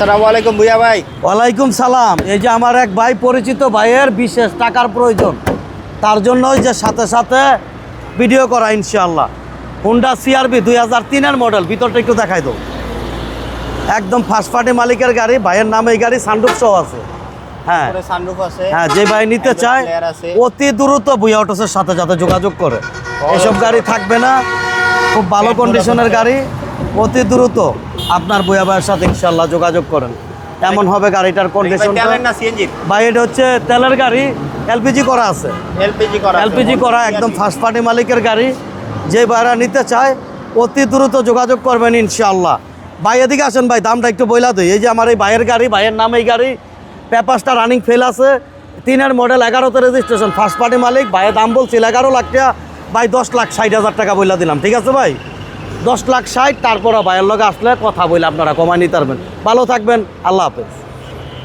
আসসালামু আলাইকুম ভুইয়া ভাই। ওয়ালাইকুম সালাম। এই যে আমার এক ভাই পরিচিত ভাইয়ের বিশেষ টাকার প্রয়োজন তার জন্য ওই যে সাথে সাথে ভিডিও করা ইনশাআল্লাহ। হুন্ডা সিআরবি দুই হাজার তিনের মডেল ভিতরটা একটু দেখাই দাও। একদম ফার্স্ট পার্টি মালিকের গাড়ি ভাইয়ের নামে এই গাড়ি সানরুফ সহ আছে। হ্যাঁ। সানরুফ আছে। হ্যাঁ যে ভাই নিতে চায় অতি দ্রুত বুয়া অটোসের সাথে যাতে যোগাযোগ করে। এসব গাড়ি থাকবে না। খুব ভালো কন্ডিশনের গাড়ি অতি দ্রুত। আপনার বুয়া ভাইয়ের সাথে ইনশাল্লাহ যোগাযোগ করেন। এমন হবে গাড়িটার কন্ডিশন ভাই এটা হচ্ছে তেলের গাড়ি এলপিজি করা আছে। এলপিজি করা এলপিজি করা একদম ফার্স্ট পার্টি মালিকের গাড়ি। যে ভাইরা নিতে চায় অতি দ্রুত যোগাযোগ করবেন ইনশাআল্লাহ। ভাই এদিকে আসেন ভাই দামটা একটু বইলা দিই। এই যে আমার এই ভাইয়ের গাড়ি ভাইয়ের নাম এই গাড়ি পেপারসটা রানিং ফেল আছে। তিনের মডেল এগারোতে রেজিস্ট্রেশন ফার্স্ট পার্টি মালিক ভাইয়ের দাম বলছিল এগারো লাখ টাকা। ভাই দশ লাখ ষাট হাজার টাকা বইলা দিলাম। ঠিক আছে ভাই? দশ লাখ ষাট, তারপর ভাইয়ের লগে আসলে কথা বলে আপনারা কমায় নিতে পারবেন। ভালো থাকবেন, আল্লাহ হাফেজ।